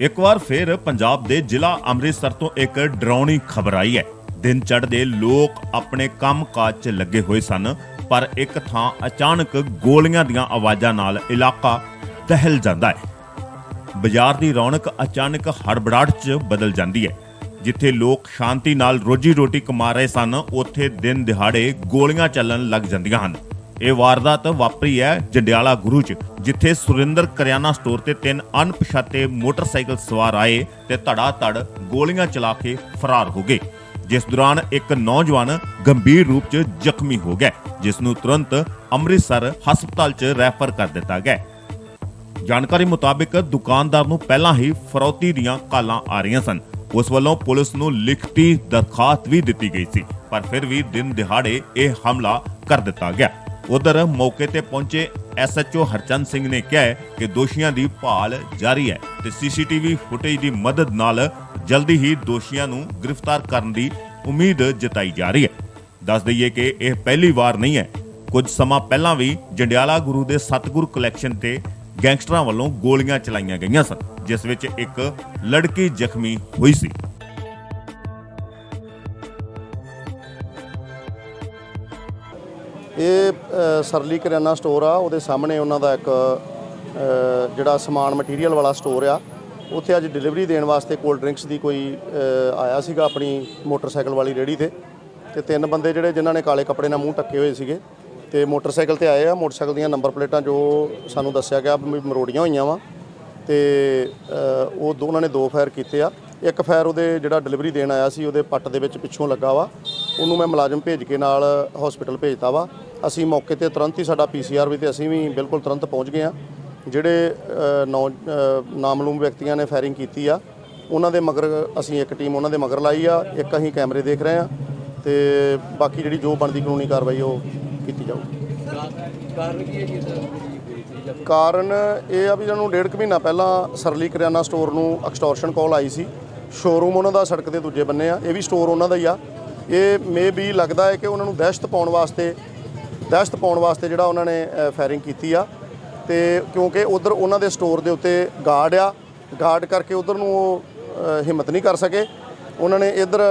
ਇੱਕ ਵਾਰ ਫਿਰ ਪੰਜਾਬ ਦੇ ਜ਼ਿਲ੍ਹਾ ਅੰਮ੍ਰਿਤਸਰ ਤੋਂ ਇੱਕ ਡਰਾਉਣੀ ਖਬਰ ਆਈ ਹੈ। ਦਿਨ ਚੜ੍ਹਦੇ ਲੋਕ ਆਪਣੇ ਕੰਮਕਾਜ 'ਚ ਲੱਗੇ ਹੋਏ ਸਨ, ਪਰ ਇੱਕ ਥਾਂ ਅਚਾਨਕ ਗੋਲੀਆਂ ਦੀਆਂ ਆਵਾਜ਼ਾਂ ਨਾਲ ਇਲਾਕਾ ਦਹਿਲ ਜਾਂਦਾ ਹੈ। ਬਾਜ਼ਾਰ ਦੀ ਰੌਣਕ ਅਚਾਨਕ ਹੜਬੜਾਹਟ 'ਚ ਬਦਲ ਜਾਂਦੀ ਹੈ। ਜਿੱਥੇ ਲੋਕ ਸ਼ਾਂਤੀ ਨਾਲ ਰੋਜੀ ਰੋਟੀ ਕਮਾ ਰਹੇ ਸਨ, ਉੱਥੇ ਦਿਨ ਦਿਹਾੜੇ ਗੋਲੀਆਂ ਚੱਲਣ ਲੱਗ ਜਾਂਦੀਆਂ ਹਨ। ਇਹ ਵਾਰਦਾਤ ਵਾਪਰੀ ਹੈ ਜੰਡਿਆਲਾ ਗੁਰੂ 'ਚ, ਜਿੱਥੇ ਸੁਰਿੰਦਰ ਕਰਿਆਨਾ ਸਟੋਰ ਤੇ ਤਿੰਨ ਅਣਪਛਾਤੇ ਮੋਟਰਸਾਈਕਲ ਸਵਾਰ ਆਏ ਤੇ ਧੜਾ ਧੜ ਗੋਲੀਆਂ ਚਲਾ ਕੇ ਫਰਾਰ ਹੋ ਗਏ, ਜਿਸ ਦੌਰਾਨ ਇੱਕ ਨੌਜਵਾਨ ਗੰਭੀਰ ਰੂਪ 'ਚ ਜ਼ਖਮੀ ਹੋ ਗਿਆ, ਜਿਸ ਨੂੰ ਤੁਰੰਤ ਅੰਮ੍ਰਿਤਸਰ ਹਸਪਤਾਲ 'ਚ ਰੈਫਰ ਕਰ ਦਿੱਤਾ ਗਿਆ। ਜਾਣਕਾਰੀ ਮੁਤਾਬਕ ਦੁਕਾਨਦਾਰ ਨੂੰ ਪਹਿਲਾਂ ਹੀ ਫਰੌਤੀ ਦੀਆਂ ਕਾਲਾਂ ਆ ਰਹੀਆਂ ਸਨ। ਉਸ ਵੱਲੋਂ ਪੁਲਿਸ ਨੂੰ ਲਿਖਤੀ ਦਰਖਾਸਤ ਵੀ ਦਿੱਤੀ ਗਈ ਸੀ, ਪਰ ਫਿਰ ਵੀ ਦਿਨ ਦਿਹਾੜੇ ਇਹ ਹਮਲਾ ਕਰ ਦਿੱਤਾ ਗਿਆ। ਉਧਰ ਮੌਕੇ ਤੇ ਪਹੁੰਚੇ ਐਸਐਚਓ ਹਰਚੰਦ ਸਿੰਘ ਨੇ ਕਿਹਾ ਕਿ ਦੋਸ਼ੀਆਂ ਦੀ ਭਾਲ ਜਾਰੀ ਹੈ ਤੇ ਸੀਸੀਟੀਵੀ ਫੁਟੇਜ ਦੀ ਮਦਦ ਨਾਲ ਜਲਦੀ ਹੀ ਦੋਸ਼ੀਆਂ ਨੂੰ ਗ੍ਰਿਫਤਾਰ ਕਰਨ ਦੀ ਉਮੀਦ ਜਤਾਈ ਜਾ ਰਹੀ ਹੈ। ਦੱਸ ਦਈਏ ਕਿ ਇਹ ਪਹਿਲੀ ਵਾਰ ਨਹੀਂ ਹੈ। ਕੁਝ ਸਮਾਂ ਪਹਿਲਾਂ ਵੀ ਜੰਡਿਆਲਾ ਗੁਰੂ ਦੇ ਸਤਗੁਰ ਕਲੈਕਸ਼ਨ ਤੇ ਗੈਂਗਸਟਰਾਂ ਵੱਲੋਂ ਗੋਲੀਆਂ ਚਲਾਈਆਂ ਗਈਆਂ ਸਨ, ਜਿਸ ਵਿੱਚ ਇੱਕ ਲੜਕੀ ਜ਼ਖਮੀ ਹੋਈ ਸੀ। ਇਹ ਸਰਲੀ ਕਰਿਆਨਾ ਸਟੋਰ ਆ, ਉਹਦੇ ਸਾਹਮਣੇ ਉਹਨਾਂ ਦਾ ਇੱਕ ਜਿਹੜਾ ਸਮਾਨ ਮਟੀਰੀਅਲ ਵਾਲਾ ਸਟੋਰ ਆ, ਉੱਥੇ ਅੱਜ ਡਿਲੀਵਰੀ ਦੇਣ ਵਾਸਤੇ ਕੋਲਡ ਡਰਿੰਕਸ ਦੀ ਕੋਈ ਆਇਆ ਸੀਗਾ ਆਪਣੀ ਮੋਟਰਸਾਈਕਲ ਵਾਲੀ ਰੇੜੀ ਤੇ ਤੇ ਤਿੰਨ ਬੰਦੇ ਜਿਹੜੇ ਜਿਨ੍ਹਾਂ ਨੇ ਕਾਲੇ ਕੱਪੜੇ ਨਾਲ ਮੂੰਹ ਢੱਕੇ ਹੋਏ ਸੀਗੇ, ਤੇ ਮੋਟਰਸਾਈਕਲ ਤੇ ਆਏ ਆ, ਮੋਟਰਸਾਈਕਲ ਦੀਆਂ ਨੰਬਰ ਪਲੇਟਾਂ ਜੋ ਸਾਨੂੰ ਦੱਸਿਆ ਗਿਆ ਵੀ ਮਰੋੜੀਆਂ ਹੋਈਆਂ ਵਾ, ਤੇ ਉਹ ਦੋ- ਉਹਨਾਂ ਨੇ ਦੋ ਫਾਇਰ ਕੀਤੇ ਆ, ਇੱਕ ਫਾਇਰ ਉਹਦੇ ਜਿਹੜਾ ਡਿਲੀਵਰੀ ਦੇਣ ਆਇਆ ਸੀ, ਉਹਦੇ ਪੱਟ ਦੇ ਵਿੱਚ ਪਿੱਛੋਂ ਲੱਗਾ ਵਾ, ਉਹਨੂੰ ਮੈਂ ਮੁਲਾਜ਼ਮ ਭੇਜ ਕੇ ਨਾਲ ਹਸਪੀਟਲ ਭੇਜਤਾ ਵਾ ਅਸੀਂ ਮੌਕੇ ਤੇ ਤੁਰੰਤ ਹੀ ਸਾਡਾ ਪੀਸੀਆਰ ਵੀ ਤੇ ਅਸੀਂ ਵੀ ਬਿਲਕੁਲ ਤੁਰੰਤ ਪਹੁੰਚ ਗਏ ਆ ਜਿਹੜੇ ਨੌ ਅ, ਨਾਮਲੂਮ ਵਿਅਕਤੀਆਂ ਨੇ ਫਾਇਰਿੰਗ ਕੀਤੀ ਆ ਉਹਨਾਂ ਦੇ ਮਗਰ ਅਸੀਂ ਇੱਕ ਟੀਮ ਉਹਨਾਂ ਦੇ ਮਗਰ ਲਾਈ ਆ ਇੱਕ ਅਸੀਂ ਕੈਮਰੇ ਦੇਖ ਰਹੇ ਆ ਤੇ ਬਾਕੀ ਜਿਹੜੀ ਜੋ ਬਣਦੀ ਕਾਨੂੰਨੀ ਕਾਰਵਾਈ ਉਹ ਕੀਤੀ ਜਾਊਗੀ ਕਾਰਨ ਇਹ ਆ ਵੀ ਇਹਨਾਂ ਨੂੰ ਡੇਢ ਕੁ ਮਹੀਨਾ ਪਹਿਲਾਂ ਸਰਲੀ ਕਰਿਆਨਾ ਸਟੋਰ ਨੂੰ ਐਕਸਟੋਰਸ਼ਨ ਕਾਲ ਆਈ ਸੀ। ਸ਼ੋਰੂਮ ਉਹਨਾਂ ਦਾ ਸੜਕ ਦੇ ਦੂਜੇ ਬੰਨੇ ਆ ਇਹ ਵੀ ਸਟੋਰ ਉਹਨਾਂ ਦਾ ਹੀ ਆ। ਇਹ ਮੇ ਵੀ ਲੱਗਦਾ ਹੈ ਕਿ ਉਹਨਾਂ ਨੂੰ ਦਹਿਸ਼ਤ ਪਾਉਣ ਵਾਸਤੇ ਦਹਿਸ਼ਤ ਪਾਉਣ ਵਾਸਤੇ ਜਿਹੜਾ ਉਹਨਾਂ ਨੇ ਫਾਇਰਿੰਗ ਕੀਤੀ ਆ। ਤੇ ਕਿਉਂਕਿ ਉਧਰ ਉਹਨਾਂ ਦੇ ਸਟੋਰ ਦੇ ਉੱਤੇ ਗਾਰਡ ਆ। ਗਾਰਡ ਕਰਕੇ ਉਧਰ ਨੂੰ ਉਹ ਹਿੰਮਤ ਨਹੀਂ ਕਰ ਸਕੇ। ਉਹਨਾਂ ਨੇ ਇਧਰ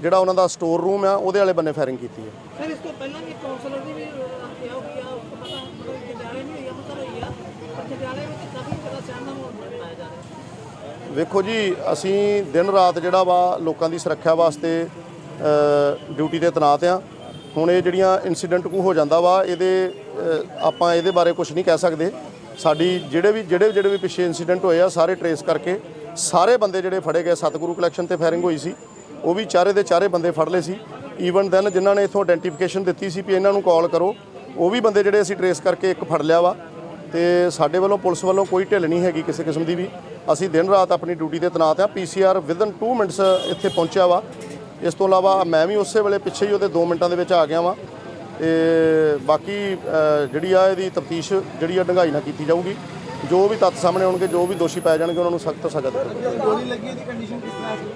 ਜਿਹੜਾ ਉਹਨਾਂ ਦਾ ਸਟੋਰ ਰੂਮ ਆ ਉਹਦੇ ਵਾਲੇ ਬੰਨੇ ਫਾਇਰਿੰਗ ਕੀਤੀ ਹੈ ਸਰ ਇਸ ਤੋਂ ਪਹਿਲਾਂ ਵੀ ਕਾਉਂਸਲਰ ਦੀ ਵੀ ਹੱਤਿਆ ਹੋਈ ਆ ਮਤਲਬ ਜੰਡਿਆਲੇ ਨਹੀਂ ਹੋਈ ਅੰਮ੍ਰਿਤਸਰ ਹੋਈ ਆ। ਪਰ ਜੰਡਿਆਲੇ ਵਿੱਚ ਕਾਫੀ ਜ਼ਿਆਦਾ ਸਹਿਮ ਦਾ ਮਾਹੌਲ ਬਣਾਇਆ ਜਾ ਰਿਹਾ। ਵੇਖੋ ਜੀ ਅਸੀਂ ਦਿਨ ਰਾਤ ਜਿਹੜਾ ਵਾ ਲੋਕਾਂ ਦੀ ਸੁਰੱਖਿਆ ਵਾਸਤੇ ਡਿਊਟੀ ਤੇ ਤੈਨਾਤ ਆ। ਹੁਣ ਇਹ ਜਿਹੜੀਆਂ ਇਨਸੀਡੈਂਟ ਕੋ ਹੋ ਜਾਂਦਾ ਵਾ, ਇਹਦੇ ਆਪਾਂ ਇਹਦੇ ਬਾਰੇ ਕੁਝ ਨਹੀਂ ਕਹਿ ਸਕਦੇ। ਸਾਡੀ ਜਿਹੜੇ ਵੀ, ਜਿਹੜੇ ਜਿਹੜੇ ਵੀ ਪਿੱਛੇ ਇਨਸੀਡੈਂਟ ਹੋਏ ਆ, ਸਾਰੇ ਟਰੇਸ ਕਰਕੇ ਸਾਰੇ ਬੰਦੇ ਜਿਹੜੇ ਫੜੇ ਗਏ, ਸਤਿਗੁਰੂ ਕਲੈਕਸ਼ਨ ਤੇ ਫਾਇਰਿੰਗ ਹੋਈ ਸੀ, ਉਹ ਵੀ ਚਾਰੇ ਦੇ ਚਾਰੇ ਬੰਦੇ ਫੜ ਲਏ ਸੀ। ਈਵਨ ਦੈਨ ਜਿਨ੍ਹਾਂ ਨੇ ਇਥੋਂ ਆਇਡੈਂਟੀਫਿਕੇਸ਼ਨ ਦਿੱਤੀ ਸੀ ਵੀ ਇਹਨਾਂ ਨੂੰ ਕਾਲ ਕਰੋ, ਉਹ ਵੀ ਬੰਦੇ ਜਿਹੜੇ ਅਸੀਂ ਟਰੇਸ ਕਰਕੇ ਇੱਕ ਫੜ ਲਿਆ ਵਾ। ਤੇ ਸਾਡੇ ਵੱਲੋਂ ਪੁਲਿਸ ਵੱਲੋਂ ਕੋਈ ਢਿੱਲ ਨਹੀਂ ਹੈਗੀ ਕਿਸੇ ਕਿਸਮ ਦੀ ਵੀ। ਅਸੀਂ ਦਿਨ ਰਾਤ ਆਪਣੀ ਡਿਊਟੀ ਤੇ ਤੈਨਾਤ ਆ। ਪੀਸੀਆਰ ਵਿਦਨ 2 ਮਿੰਟਸ ਇੱਥੇ ਪਹੁੰਚਿਆ ਵਾ। ਇਸ ਤੋਂ ਇਲਾਵਾ ਮੈਂ ਵੀ ਉਸੇ ਵੇਲੇ ਪਿੱਛੇ ਹੀ ਉਹਦੇ 2 ਮਿੰਟਾਂ ਦੇ ਵਿੱਚ ਆ ਗਿਆ ਵਾਂ ਤੇ ਬਾਕੀ ਜਿਹੜੀ ਆ ਇਹਦੀ ਤਫਤੀਸ਼ ਜਿਹੜੀ ਆ ਡੰਗਾਈ ਨਾਲ ਕੀਤੀ ਜਾਊਗੀ ਜੋ ਵੀ ਤੱਥ ਸਾਹਮਣੇ ਆਉਣਗੇ ਜੋ ਵੀ ਦੋਸ਼ੀ ਪਾਏ ਜਾਣਗੇ ਉਹਨਾਂ ਨੂੰ ਸਖਤ ਸਜ਼ਾ ਦਿੱਤੀ ਗੋਲੀ ਲੱਗੀ ਦੀ ਕੰਡੀਸ਼ਨ ਕਿਸ ਤਰ੍ਹਾਂ ਸੀ?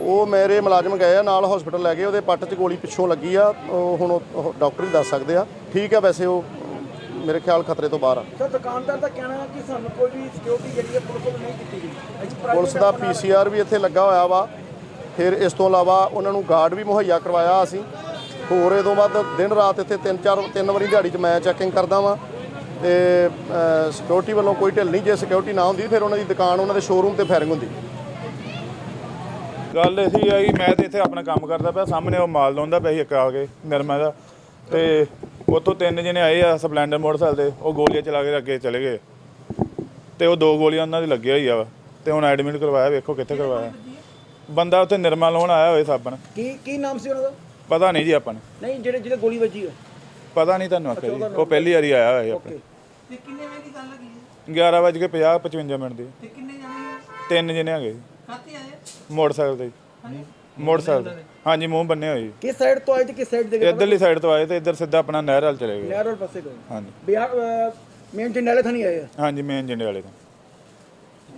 ਉਹ ਮੇਰੇ ਮੁਲਾਜ਼ਮ ਗਏ ਆ ਨਾਲ ਹਸਪੀਟਲ ਲੈ ਗਏ ਉਹਦੇ ਪੱਟ 'ਚ ਗੋਲੀ ਪਿੱਛੋਂ ਲੱਗੀ ਆ ਉਹ ਹੁਣ ਡਾਕਟਰ ਹੀ ਦੱਸ ਸਕਦੇ ਆ। ਠੀਕ ਆ ਵੈਸੇ ਉਹ ਮੇਰੇ ਖਿਆਲ ਖਤਰੇ ਤੋਂ ਬਾਹਰ ਆ। ਸਰ ਦੁਕਾਨਦਾਰ ਦਾ ਕਹਿਣਾ ਹੈ ਕਿ ਸਾਨੂੰ ਕੋਈ ਵੀ ਸਿਕਿਉਰਿਟੀ ਜਿਹੜੀ ਹੈ ਪੁਲਿਸ ਵੱਲੋਂ ਨਹੀਂ ਕੀਤੀ ਗਈ। ਪੁਲਿਸ ਦਾ ਪੀਸੀਆਰ ਵੀ ਇੱਥੇ ਲੱਗਾ ਹੋਇਆ ਵਾ ਫਿਰ ਇਸ ਤੋਂ ਇਲਾਵਾ ਉਹਨਾਂ ਨੂੰ ਗਾਰਡ ਵੀ ਮੁਹੱਈਆ ਕਰਵਾਇਆ ਅਸੀਂ। ਹੋਰ ਇਹ ਤੋਂ ਬਾਅਦ ਦਿਨ ਰਾਤ ਇੱਥੇ ਤਿੰਨ ਚਾਰ, ਤਿੰਨ ਵਾਰੀ ਦਿਹਾੜੀ 'ਚ ਮੈਂ ਚੈਕਿੰਗ ਕਰਦਾ ਵਾਂ ਤੇ ਸਿਕਿਉਰਿਟੀ ਵੱਲੋਂ ਕੋਈ ਢਿੱਲ ਨਹੀਂ, ਜੇ ਸਿਕਿਉਰਿਟੀ ਨਾ ਹੁੰਦੀ ਫਿਰ ਉਹਨਾਂ ਦੀ ਦੁਕਾਨ, ਉਹਨਾਂ ਦੇ ਸ਼ੋਰੂਮ ਤੇ ਫਾਇਰਿੰਗ ਹੁੰਦੀ। ਗੱਲ ਇਹ ਆਈ ਮੈਂ ਤੇ ਇੱਥੇ ਆਪਣਾ ਕੰਮ ਕਰਦਾ ਪਿਆ, ਸਾਹਮਣੇ ਉਹ ਮਾਲ ਲਾਉਂਦਾ ਪਿਆ ਸੀ ਇੱਕ ਆ ਕੇ ਨਿਰਮਾ ਦਾ। ਤੇ ਉੱਥੋਂ ਤਿੰਨ ਜਣੇ ਆਏ ਆ ਸਪਲੈਂਡਰ ਮੋਟਰਸਾਈਕਲ ਤੇ, ਉਹ ਗੋਲੀਆਂ ਚਲਾ ਕੇ ਅੱਗੇ ਚਲੇ ਗਏ। ਤੇ ਉਹ ਦੋ ਗੋਲੀਆਂ ਉਹਨਾਂ ਦੀ ਲੱਗਿਆ ਹੋਈ ਆ ਵਾ, ਤੇ ਹੁਣ ਐਡਮਿਟ ਕਰਵਾਇਆ, ਵੇਖੋ ਕਿੱਥੇ ਕਰਵਾਇਆ। ਬੰਦਾ ਉੱਥੇ ਨਿਰਮਾ ਲਾਉਣ ਆਇਆ ਹੋਏ ਸਾਬਣ। ਕੀ ਕੀ ਨਾਮ ਸੀ ਉਹਨਾਂ ਦਾ? ਪਤਾ ਨਹੀਂ ਜੀ ਆਪਾਂ ਨੂੰ। ਨਹੀਂ ਜਿਹੜੇ ਜਿਹਦੇ ਗੋਲੀ ਵੱਜੀ ਹੈ ਪਤਾ ਨਹੀਂ ਤੁਹਾਨੂੰ ਆਖਿਆ ਜੀ। ਉਹ ਪਹਿਲੀ ਵਾਰੀ ਆਇਆ ਹੋਇਆ ਆਪਣੇ ਤੇ ਕਿੰਨੇ ਵਜੇ ਦੀ ਗੱਲ ਲੱਗੀ 11 ਵਜੇ ਕੇ 50 55 ਮਿੰਟ ਦੀ। ਤੇ ਕਿੰਨੇ ਜਾਣੇ ਤਿੰਨ ਜਣੇ ਹੈਗੇ ਜੀ। ਖਾਤੇ ਆਏ ਮੋਟਰਸਾਈਕਲ ਤੇ ਜੀ। ਮੋਟਰਸਾਈਕਲ ਤੇ। ਹਾਂਜੀ ਮੂੰਹ ਬੰਨੇ ਹੋਏ ਜੀ। ਕਿਸ ਸਾਈਡ ਤੋਂ ਆਏ ਤੇ ਕਿਸ ਸਾਈਡ ਦੇ ਇੱਧਰਲੀ ਸਾਈਡ ਤੋਂ ਆਏ ਤੇ ਇੱਧਰ ਸਿੱਧਾ ਆਪਣਾ ਨਹਿਰ ਵੱਲ ਚਲੇ ਗਏ। ਨਹਿਰ ਵਾਲੇ ਪਾਸੇ ਗਏ ਹਾਂਜੀ। ਬਿਹਾਰ ਮੇਨ ਜੰਡਿਆਲੇ ਥਾਣੀ ਆਏ? ਆ ਹਾਂਜੀ ਮੇਨ ਜੰਡੇ ਵਾਲੇ ਤੋਂ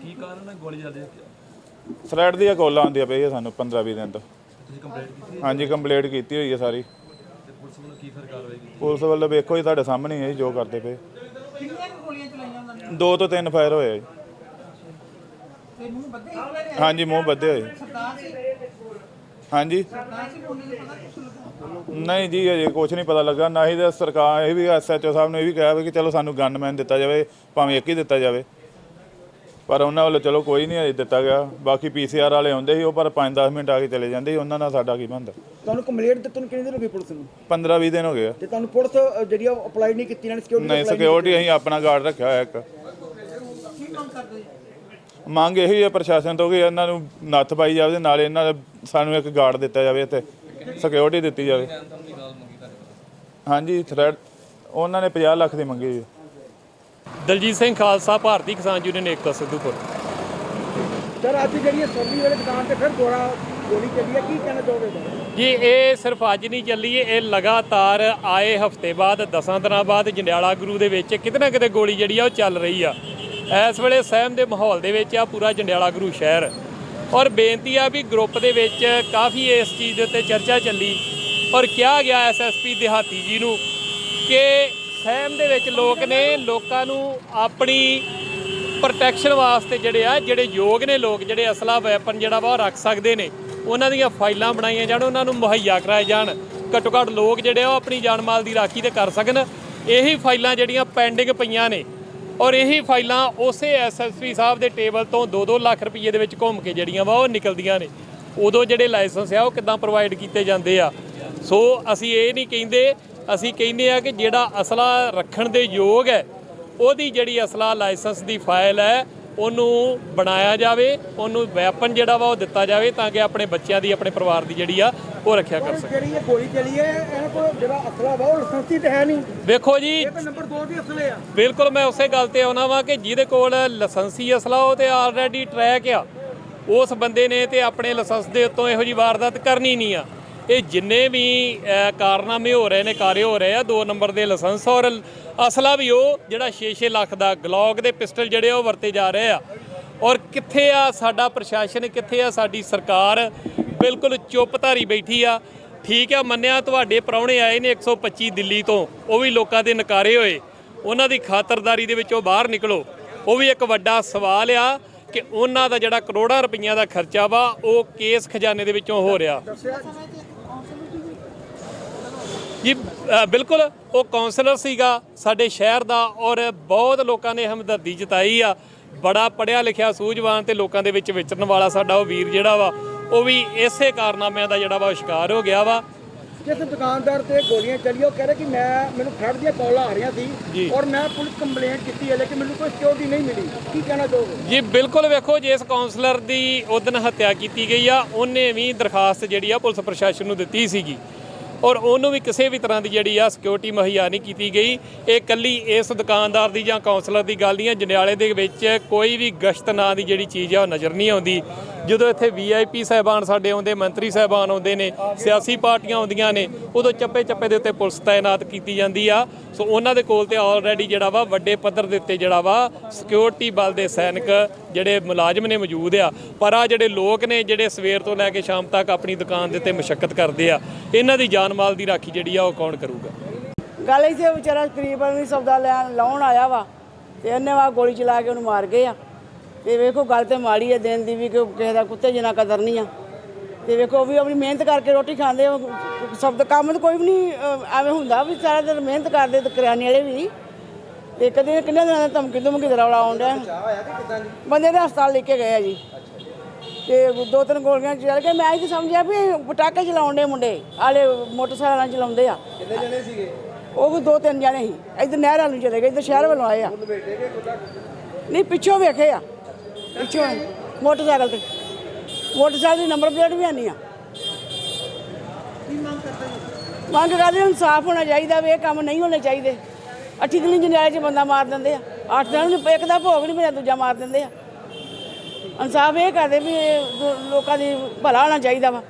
ਕੀ ਕਾਰਨ ਹੈ? ਗੋਲੀ ਚੱਲਦੀ ਹੈ ਥ੍ਰੈਡ ਦੀਆਂ ਕੋਲਾਂ ਆਉਂਦੀਆਂ ਪਈਆਂ ਸਾਨੂੰ 15 20 ਦਿਨ ਤੋਂ। ਤੁਸੀਂ ਕੰਪਲੇਂਟ ਕੀਤੀ ਹਾਂਜੀ ਕੰਪਲੀਟ ਕੀਤੀ ਹੋਈ ਹੈ ਸਾਰੀ। ਤੇ ਪੁਲਿਸ ਵੱਲੋਂ ਕੀ ਫਿਰ ਕਾਰਵਾਈ ਕੀਤੀ? ਪੁਲਿਸ ਵੱਲੋਂ ਵੇਖੋ ਜੀ ਤੁਹਾਡੇ ਸਾਹਮਣੇ ਹੀ ਹੈ ਜੀ ਜੋ ਕਰਦੇ ਪਏ। ਕਿੰਨੀਆਂ ਕੁ ਗੋਲੀਆਂ ਚਲਾਈਆਂ ਉਹਨਾਂ ਨੇ ਦੋ ਤੋਂ ਤਿੰਨ ਫਾਇਰ ਹੋਏ ਆ ਜੀ। ਤੇ ਮੂੰਹ ਬੱਧੇ ਹਾਂਜੀ ਮੂੰਹ ਬੱਧੇ ਹੋਏ। ਸਰਦਾਰ ਸੀ ਹਾਂਜੀ। ਸਰਦਾਰ ਸੀ ਬੋਲਣ ਦਾ ਪਤਾ ਕੁਛ ਲੱਗਾ। ਨਹੀਂ ਜੀ ਅਜੇ ਕੁਝ ਨਹੀਂ ਪਤਾ ਲੱਗਾ। ਨਾ ਹੀ ਤਾਂ ਸਰਕਾਰ ਇਹ ਵੀ ਐਸਐਚਓ ਸਾਹਿਬ ਨੇ ਇਹ ਵੀ ਕਿਹਾ ਵੀ ਕਿ ਚਲੋ ਸਾਨੂੰ ਗਨਮੈਨ ਦਿੱਤਾ ਜਾਵੇ ਭਾਵੇਂ ਇੱਕ ਹੀ ਦਿੱਤਾ ਜਾਵੇ। ਪਰ ਉਹਨਾਂ ਵੱਲੋਂ ਚਲੋ ਕੋਈ ਨਹੀਂ ਅਜੇ ਦਿੱਤਾ ਗਿਆ। ਬਾਕੀ ਪੀਸੀਆਰ ਵਾਲੇ ਆਉਂਦੇ ਸੀ ਉਹ ਪਰ 5-10 ਮਿੰਟ ਆ ਕੇ ਚਲੇ ਜਾਂਦੇ ਸੀ। ਉਹਨਾਂ ਨਾਲ ਸਾਡਾ ਕੀ ਬਣਦਾ? ਤੁਹਾਨੂੰ ਕੰਪਲੇਂਟ ਦਿੱਤੀ ਨੂੰ ਕਿੰਨੀ ਦੇਰ ਹੋ ਗਈ ਪੁਲਿਸ ਨੂੰ? 15-20 ਦਿਨ ਹੋ ਗਏ ਆ। ਤੇ ਤੁਹਾਨੂੰ ਪੁਲਿਸ ਅ, ਜਿਹੜੀ ਅਪਲਾਈ ਨਹੀਂ ਕੀਤੀ ਇਹਨਾਂ ਨੇ ਸਿਕਿਉਰਿਟੀ ਨਹੀਂ ਸਿਕਿਉਰਿਟੀ ਅਸੀਂ ਆਪਣਾ ਗਾਰਡ ਰੱਖਿਆ ਹੋਇਆ ਇੱਕ। ਮੰਗ ਇਹੀ ਹੈ ਪ੍ਰਸ਼ਾਸਨ ਤੋਂ ਕਿ ਇਹਨਾਂ ਨੂੰ ਨੱਥ ਪਾਈ ਜਾਵੇ ਤੇ ਨਾਲੇ ਇਹਨਾਂ ਦਾ ਸਾਨੂੰ ਇੱਕ ਗਾਰਡ ਦਿੱਤਾ ਜਾਵੇ ਇੱਥੇ। ਸਿਕਿਉਰਿਟੀ ਦਿੱਤੀ ਜਾਵੇ। ਹਾਂਜੀ ਥ੍ਰੈਡ ਉਹਨਾਂ ਨੇ 50 ਲੱਖ ਦੀ ਮੰਗੀ ਜੀ ਦਲਜੀਤ ਸਿੰਘ ਖਾਲਸਾ ਭਾਰਤੀ ਕਿਸਾਨ ਯੂਨੀਅਨ ਏਕਤਾ ਸਿੱਧੂਪੁਰ। ਸਰ ਅੱਜ ਜਿਹੜੀ ਇਹ ਵਾਲੇ ਦੁਕਾਨ ਤੇ ਫਿਰ ਦੁਬਾਰਾ ਗੋਲੀ ਚੱਲੀ ਹੈ ਕੀ ਕਹਿਣਾ ਚਾਹੋਗੇ? ਜੀ ਇਹ ਸਿਰਫ ਅੱਜ ਨਹੀਂ ਚੱਲੀ ਇਹ ਲਗਾਤਾਰ ਆਏ ਹਫ਼ਤੇ ਬਾਅਦ 10 ਦਿਨਾਂ ਬਾਅਦ ਜੰਡਿਆਲਾ ਗੁਰੂ ਦੇ ਵਿੱਚ ਕਿਤੇ ਨਾ ਕਿਤੇ ਗੋਲੀ ਜਿਹੜੀ ਆ ਉਹ ਚੱਲ ਰਹੀ ਆ। ਇਸ ਵੇਲੇ ਸਹਿਮ ਦੇ ਮਾਹੌਲ ਦੇ ਵਿੱਚ ਆ ਪੂਰਾ ਜੰਡਿਆਲਾ ਗੁਰੂ ਸ਼ਹਿਰ। ਔਰ ਬੇਨਤੀ ਆ ਵੀ ਗਰੁੱਪ ਦੇ ਵਿੱਚ ਕਾਫੀ ਇਸ ਚੀਜ਼ ਦੇ ਉੱਤੇ ਚਰਚਾ ਚੱਲੀ। ਔਰ ਕਿਹਾ ਗਿਆ ਐਸਐਸਪੀ ਦਿਹਾਤੀ ਜੀ ਨੂੰ ਕਿ ਸਹਿਮ ਦੇ ਵਿੱਚ ਲੋਕ ਨੇ ਲੋਕਾਂ ਨੂੰ ਆਪਣੀ ਪ੍ਰੋਟੈਕਸ਼ਨ ਵਾਸਤੇ ਜਿਹੜੇ ਆ, ਜਿਹੜੇ ਯੋਗ ਨੇ ਲੋਕ, ਜਿਹੜੇ ਅਸਲਾ ਵੈਪਨ ਜਿਹੜਾ ਵਾ ਉਹ ਰੱਖ ਸਕਦੇ ਨੇ, ਉਹਨਾਂ ਦੀਆਂ ਫਾਈਲਾਂ ਬਣਾਈਆਂ ਜਾਣ, ਉਹਨਾਂ ਨੂੰ ਮੁਹੱਈਆ ਕਰਾਏ ਜਾਣ। ਘੱਟੋ ਘੱਟ ਲੋਕ ਜਿਹੜੇ ਆ ਉਹ ਆਪਣੀ ਜਾਨ ਮਾਲ ਦੀ ਰਾਖੀ ਤੇ ਕਰ ਸਕਣ। ਇਹੀ ਫਾਈਲਾਂ ਜਿਹੜੀਆਂ ਪੈਂਡਿੰਗ ਪਈਆਂ ਨੇ ਔਰ ਇਹੀ ਫਾਈਲਾਂ ਉਸੇ ਐਸਐਸਪੀ ਸਾਹਿਬ ਦੇ ਟੇਬਲ ਤੋਂ 2-2 ਲੱਖ ਰੁਪਏ ਦੇ ਵਿੱਚ ਘੁੰਮ ਕੇ ਜਿਹੜੀਆਂ ਵਾ ਉਹ ਨਿਕਲਦੀਆਂ ਨੇ। ਉਦੋਂ ਜਿਹੜੇ ਲਾਇਸੈਂਸ ਆ, ਉਹ ਕਿੱਦਾਂ ਪ੍ਰੋਵਾਈਡ ਕੀਤੇ ਜਾਂਦੇ ਆ? ਸੋ ਅਸੀਂ ਇਹ ਨਹੀਂ ਕਹਿੰਦੇ ਅਸੀਂ ਕਹਿੰਦੇ ਆ ਕਿ ਜਿਹੜਾ ਅਸਲਾ ਰੱਖਣ ਦੇ ਯੋਗ ਹੈ ਉਹਦੀ ਜਿਹੜੀ ਅਸਲਾ ਲਾਇਸੈਂਸ ਦੀ ਫਾਈਲ ਹੈ ਉਹਨੂੰ ਬਣਾਇਆ ਜਾਵੇ ਉਹਨੂੰ ਵੈਪਨ ਜਿਹੜਾ ਵਾ ਉਹ ਦਿੱਤਾ ਜਾਵੇ ਤਾਂ ਕਿ ਆਪਣੇ ਬੱਚਿਆਂ ਦੀ ਆਪਣੇ ਪਰਿਵਾਰ ਦੀ ਜਿਹੜੀ ਆ ਉਹ ਰੱਖਿਆ ਕਰ ਸਕੇ ਜਿਹੜੀ ਇਹ ਗੋਲੀ ਚੱਲੀ ਹੈ ਇਹਨਾਂ ਕੋਲ ਜਿਹੜਾ ਅਸਲਾ ਵਾ ਉਹ ਲਾਇਸੈਂਸੀ ਤੇ ਹੈ ਨਹੀਂ। ਵੇਖੋ ਜੀ। ਇਹ ਤਾਂ ਨੰਬਰ 2 ਦੇ ਅਸਲੇ ਆ। ਬਿਲਕੁਲ ਮੈਂ ਉਸੇ ਗੱਲ ਤੇ ਆਉਣਾ ਵਾਂ ਕਿ ਜਿਹਦੇ ਕੋਲ ਲਾਇਸੈਂਸੀ ਅਸਲਾ ਉਹ ਤੇ ਆਲਰੇਡੀ ਟਰੈਕ ਆ। ਉਸ ਬੰਦੇ ਨੇ ਤੇ ਆਪਣੇ ਲਾਇਸੈਂਸ ਦੇ ਉੱਤੋਂ ਇਹੋ ਜੀ ਵਾਰਦਾਤ ਕਰਨੀ ਨਹੀਂ ਆ। ਇਹ ਜਿੰਨੇ ਵੀ ਕਾਰਨਾਮੇ ਹੋ ਰਹੇ ਨੇ, ਕਾਰੇ ਹੋ ਰਹੇ ਆ, ਦੋ ਨੰਬਰ ਦੇ ਲਾਇਸੈਂਸ ਔਰ ਅਸਲਾ ਵੀ ਉਹ ਜਿਹੜਾ 6-6 ਲੱਖ ਦਾ ਗਲੌਕ ਦੇ ਪਿਸਟਲ ਜਿਹੜੇ ਆ ਉਹ ਵਰਤੇ ਜਾ ਰਹੇ ਆ। ਔਰ ਕਿੱਥੇ ਆ ਸਾਡਾ ਪ੍ਰਸ਼ਾਸਨ, ਕਿੱਥੇ ਆ ਸਾਡੀ ਸਰਕਾਰ? ਬਿਲਕੁਲ ਚੁੱਪ ਧਾਰੀ ਬੈਠੀ ਆ। ਠੀਕ ਆ, ਮੰਨਿਆ ਤੁਹਾਡੇ ਪ੍ਰਾਹੁਣੇ ਆਏ ਨੇ 125 ਦਿੱਲੀ ਤੋਂ, ਉਹ ਵੀ ਲੋਕਾਂ ਦੇ ਨਕਾਰੇ ਹੋਏ। ਉਹਨਾਂ ਦੀ ਖਾਤਰਦਾਰੀ ਦੇ ਵਿੱਚੋਂ ਬਾਹਰ ਨਿਕਲੋ। ਉਹ ਵੀ ਇੱਕ ਵੱਡਾ ਸਵਾਲ ਆ ਕਿ ਉਹਨਾਂ ਦਾ ਜਿਹੜਾ ਕਰੋੜਾਂ ਰੁਪਈਆਂ ਦਾ ਖਰਚਾ ਵਾ, ਉਹ ਕੇਸ ਖਜ਼ਾਨੇ ਦੇ ਵਿੱਚੋਂ ਹੋ ਰਿਹਾ। ਜੀ ਬਿਲਕੁਲ ਉਹ ਕਾਉਂਸਲਰ ਸੀਗਾ ਸਾਡੇ ਸ਼ਹਿਰ ਦਾ ਔਰ ਬਹੁਤ ਲੋਕਾਂ ਨੇ ਹਮਦਰਦੀ ਜਤਾਈ ਆ। ਬੜਾ ਪੜਿਆ ਲਿਖਿਆ ਸੂਝਵਾਨ ਤੇ ਲੋਕਾਂ ਦੇ ਵਿੱਚ ਵਿਚਰਨ ਵਾਲਾ ਸਾਡਾ ਉਹ ਵੀਰ ਜਿਹੜਾ ਵਾ ਉਹ ਵੀ ਇਸੇ ਕਾਰਨਾਮਿਆਂ ਦਾ ਜਿਹੜਾ ਵਾ ਸ਼ਿਕਾਰ ਹੋ ਗਿਆ ਵਾ। ਜਿਸ ਦੁਕਾਨਦਾਰ ਤੇ ਗੋਲੀਆਂ ਚੱਲੀਆਂ ਉਹ ਕਹਿ ਰਿਹਾ ਕਿ ਮੈਂ ਮੈਨੂੰ ਫਰਡ ਦੀਆਂ ਕਾਲਾਂ ਆ ਰਹੀਆਂ। ਸੀ ਔਰ ਮੈਂ ਪੁਲਿਸ ਕੰਪਲੇਂਟ ਕੀਤੀ ਹੈ ਲੇਕਿਨ ਮੈਨੂੰ ਕੋਈ ਸਿਕਿਉਰਿਟੀ ਨਹੀਂ ਮਿਲੀ। ਕੀ ਕਹਿਣਾ ਚਾਹੋਗੇ? ਜੀ ਬਿਲਕੁਲ ਵੇਖੋ ਜਿਸ ਕਾਉਂਸਲਰ ਦੀ ਉਦਨ ਹੱਤਿਆ ਕੀਤੀ ਗਈ ਆ ਉਹਨੇ ਵੀ ਦਰਖਾਸਤ ਜਿਹੜੀ ਆ ਪੁਲਿਸ ਪ੍ਰਸ਼ਾਸਨ ਨੂੰ ਦਿੱਤੀ ਸੀਗੀ। ਔਰ ਉਹਨੂੰ ਵੀ ਕਿਸੇ ਵੀ ਤਰ੍ਹਾਂ ਦੀ ਜਿਹੜੀ ਆ ਸਿਕਿਉਰਿਟੀ ਮੁਹੱਈਆ ਨਹੀਂ ਕੀਤੀ ਗਈ। ਇਹ ਕੱਲੀ ਇਸ ਦੁਕਾਨਦਾਰ ਦੀ ਜਾਂ ਕਾਉਂਸਲਰ ਦੀ ਗੱਲ ਨਹੀਂ ਹੈ। ਜੰਡਿਆਲੇ ਦੇ ਵਿੱਚ ਕੋਈ ਵੀ ਗਸ਼ਤ ਨਾਂ ਦੀ ਜਿਹੜੀ ਚੀਜ਼ ਆ ਉਹ ਨਜ਼ਰ ਨਹੀਂ ਆਉਂਦੀ। ਜਦੋਂ ਇੱਥੇ ਵੀਆਈਪੀ ਸਹਿਬਾਨ ਸਾਡੇ ਆਉਂਦੇ, ਮੰਤਰੀ ਸਹਿਬਾਨ ਆਉਂਦੇ ਨੇ, ਸਿਆਸੀ ਪਾਰਟੀਆਂ ਆਉਂਦੀਆਂ ਨੇ, ਉਦੋਂ ਚੱਪੇ ਚੱਪੇ ਦੇ ਉੱਤੇ ਪੁਲਿਸ ਤਾਇਨਾਤ ਕੀਤੀ ਜਾਂਦੀ ਆ। ਸੋ ਉਹਨਾਂ ਦੇ ਕੋਲ ਤੇ ਆਲਰੇਡੀ ਜਿਹੜਾ ਵਾ ਵੱਡੇ ਪੱਧਰ ਦੇ ਉੱਤੇ ਜਿਹੜਾ ਵਾ ਸਿਕਿਉਰਿਟੀ ਬਲ ਦੇ ਸੈਨਿਕ ਜਿਹੜੇ ਮੁਲਾਜ਼ਮ ਨੇ ਮੌਜੂਦ ਆ, ਪਰ ਆ ਜਿਹੜੇ ਲੋਕ ਨੇ ਜਿਹੜੇ ਸਵੇਰ ਤੋਂ ਲੈ ਕੇ ਸ਼ਾਮ ਤੱਕ ਆਪਣੀ ਦੁਕਾਨ ਦੇ ਉੱਤੇ ਮੁਸ਼ੱਕਤ ਕਰਦੇ ਆ, ਇਹਨਾਂ ਦੀ ਜਾਨ ਮਾਲ ਦੀ ਰਾਖੀ ਜਿਹੜੀ ਆ ਉਹ ਕੌਣ ਕਰੂਗਾ? ਗੱਲ ਇੱਥੇ ਵਿਚਾਰਾ ਕਰੀਬਨ ਵੀ ਸੌਦਾ ਲੈਣ ਲਾਉਣ ਆਇਆ ਵਾ, ਤੇ ਇਹਨੇ ਵਾ ਗੋਲੀ ਚਲਾ ਕੇ ਉਹਨੂੰ ਮਾਰ ਗਏ ਆ। ਤੇ ਵੇਖੋ ਗੱਲ ਤੇ ਮਾੜੀ ਹੈ ਦਿਨ ਦੀ ਵੀ ਕਿ ਕਿਸੇ ਦਾ ਕੁੱਤੇ ਜਿਨਾ ਕਦਰ ਨਹੀਂ ਆ। ਤੇ ਵੇਖੋ ਉਹ ਵੀ ਆਪਣੀ ਮਿਹਨਤ ਕਰਕੇ ਰੋਟੀ ਖਾਂਦੇ ਉਹ ਸਭ ਦਾ ਕੰਮ ਤਾਂ ਕੋਈ ਵੀ ਨਹੀਂ ਐਵੇਂ ਹੁੰਦਾ ਵੀ ਸਾਰਾ ਦਿਨ ਮਿਹਨਤ ਕਰਦੇ ਤੇ ਕਰਿਆਨੇ ਵਾਲੇ ਵੀ ਤੇ ਕਦੇ ਕਿੰਨੇ ਦਿਨਾਂ ਦਾ ਧਮਕੀ ਧਮਕੀ ਦਾ ਰੌਲਾ ਆਉਣ ਡਿਆ? ਬੰਦੇ ਦੇ ਹਸਪਤਾਲ ਲੈ ਕੇ ਗਏ ਆ ਜੀ। ਤੇ ਦੋ ਤਿੰਨ ਗੋਲੀਆਂ ਚੱਲ ਕੇ ਮੈਂ ਇਹ ਤਾਂ ਸਮਝਿਆ ਵੀ ਪਟਾਕੇ ਚਲਾਉਣ ਦੇ ਮੁੰਡੇ ਆਲੇ ਮੋਟਰਸਾਈਕਲਾਂ ਚਲਾਉਂਦੇ ਆ। ਕਿੰਨੇ ਜਣੇ ਸੀਗੇ? ਉਹ ਵੀ ਦੋ ਤਿੰਨ ਜਣੇ ਸੀ। ਇੱਧਰ ਨਹਿਰ ਵੱਲ ਨੂੰ ਚਲੇ ਗਏ ਇੱਧਰ ਸ਼ਹਿਰ ਵੱਲੋਂ ਆਏ ਆ। ਨਹੀਂ ਪਿੱਛੋਂ ਵੇਖੇ ਆ। ਪਿੱਛੋਂ ਮੋਟਰਸਾਈਕਲ ਤੇ। ਮੋਟਰਸਾਈਕਲ ਦੀ ਨੰਬਰ ਪਲੇਟ ਵੀ ਨਹੀਂ ਆ। ਮੰਗ ਕਰਦੇ ਇਨਸਾਫ ਹੋਣਾ ਚਾਹੀਦਾ ਵੀ ਇਹ ਕੰਮ ਨਹੀਂ ਹੋਣੇ ਚਾਹੀਦੇ। ਅੱਠੀ ਦਿਨ ਜਨਾਲੇ 'ਚ ਬੰਦਾ ਮਾਰ ਦਿੰਦੇ ਆ। ਅੱਠ ਦਿਨ ਨੂੰ ਇੱਕ ਦਾ ਭੋਗ ਨਹੀਂ ਮਿਲਿਆ, ਦੂਜਾ ਮਾਰ ਦਿੰਦੇ ਆ। ਇਨਸਾਫ ਇਹ ਕਰਦੇ ਵੀ ਇਹ ਲੋ- ਲੋਕਾਂ ਦੀ ਭਲਾ ਹੋਣਾ ਚਾਹੀਦਾ ਵਾ।